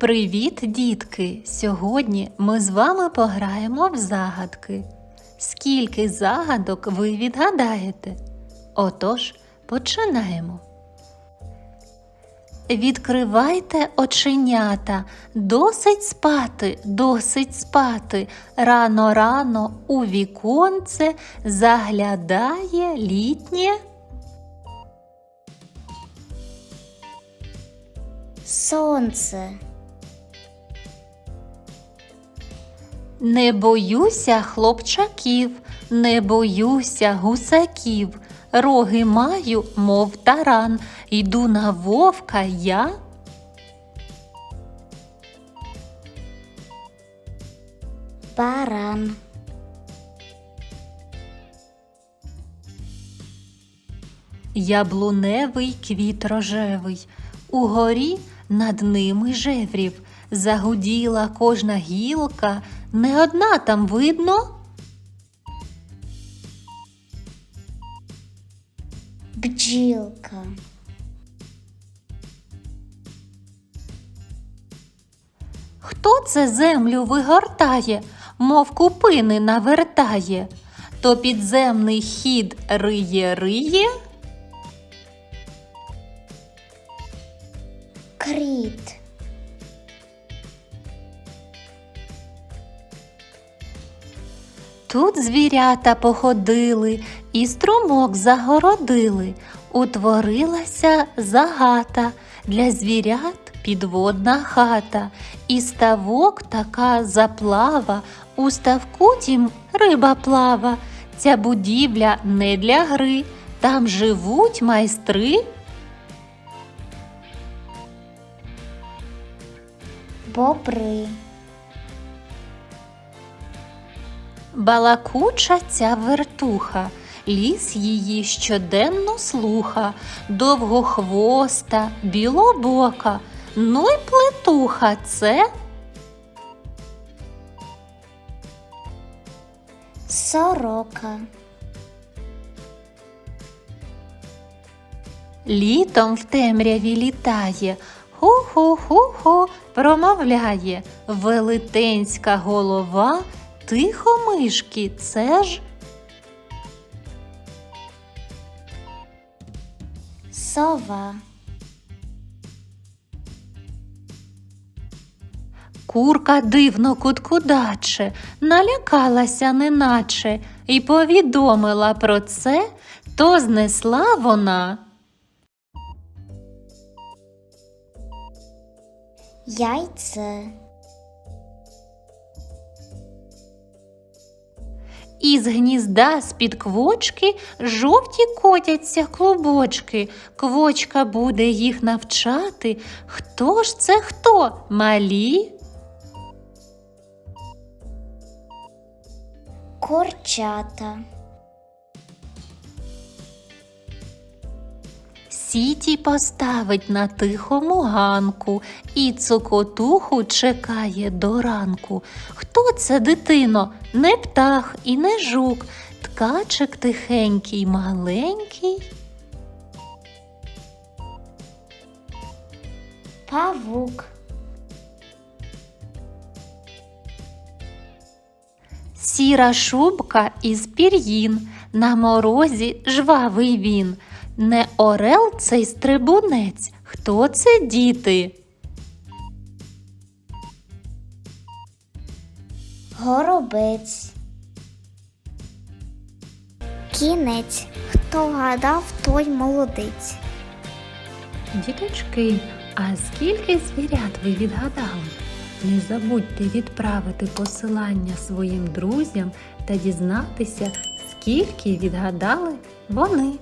Привіт, дітки! Сьогодні ми з вами пограємо в загадки. Скільки загадок ви відгадаєте? Отож, починаємо. Відкривайте оченята, досить спати, досить спати. Рано рано у віконце заглядає літнє. Сонце. Не боюся хлопчаків, не боюся гусаків. Роги маю, мов таран, йду на вовка я. Баран. Яблуневий квіт рожевий, угорі над ними жеврів, загуділа кожна гілка, не одна там видно. Бджілка. Хто це землю вигортає, мов купини навертає, то підземний хід риє риє. Кріт. Тут звірята походили і струмок загородили. Утворилася загата для звірят підводна хата, і ставок така заплава, у ставку тім риба плава. Ця будівля не для гри, там живуть майстри. Бобри. Балакуча ця вертуха, ліс її щоденно слуха, довгохвоста, білобока, ну й плетуха це. Сорока. Літом в темряві літає, ху-ху-ху-ху промовляє. Велетенська голова, тихо мишки, це ж. Сова. Курка дивно куткудаче, налякалася неначе і повідомила про це, то знесла вона. Яйце. Із гнізда з-під квочки жовті котяться клубочки. Квочка буде їх навчати. Хто ж це хто? Малі? Корчата. Сіті поставить на тихому ганку і цокотуху чекає до ранку. Хто це, дитино? Не птах і не жук, ткачик тихенький, маленький. Павук. Сіра шубка із пір'їн, на морозі жвавий він. Не орел цей стрибунець. Хто це діти? Горобець. Кінець. Хто вгадав, той молодець. Діточки, а скільки звірят ви відгадали? Не забудьте відправити посилання своїм друзям та дізнатися, скільки відгадали вони.